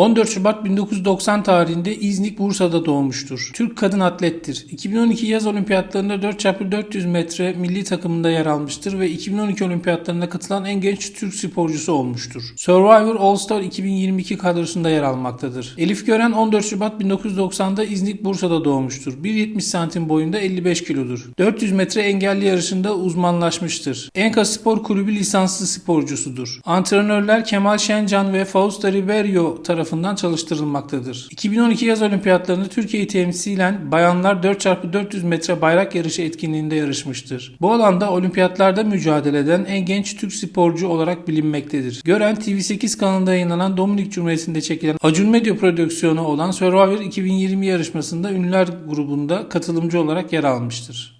14 Şubat 1990 tarihinde İznik Bursa'da doğmuştur. Türk kadın atlettir. 2012 yaz olimpiyatlarında 4x400 metre milli takımında yer almıştır ve 2012 olimpiyatlarına katılan en genç Türk sporcusu olmuştur. Survivor All Star 2022 kadrosunda yer almaktadır. Elif Gören 14 Şubat 1990'da İznik Bursa'da doğmuştur. 1.70 santim boyunda 55 kilodur. 400 metre engelli yarışında uzmanlaşmıştır. Enka Spor Kulübü lisanslı sporcusudur. Antrenörler Kemal Şencan ve Fausto Ribeiro tarafından çalıştırılmaktadır. 2012 yaz olimpiyatlarında Türkiye'yi temsilen bayanlar 4x400 metre bayrak yarışı etkinliğinde yarışmıştır. Bu alanda olimpiyatlarda mücadele eden en genç Türk sporcu olarak bilinmektedir. Gören TV8 kanalında yayınlanan Dominik Cumhuriyeti'nde çekilen Acun Medya prodüksiyonu olan Survivor 2020 yarışmasında ünlüler grubunda katılımcı olarak yer almıştır.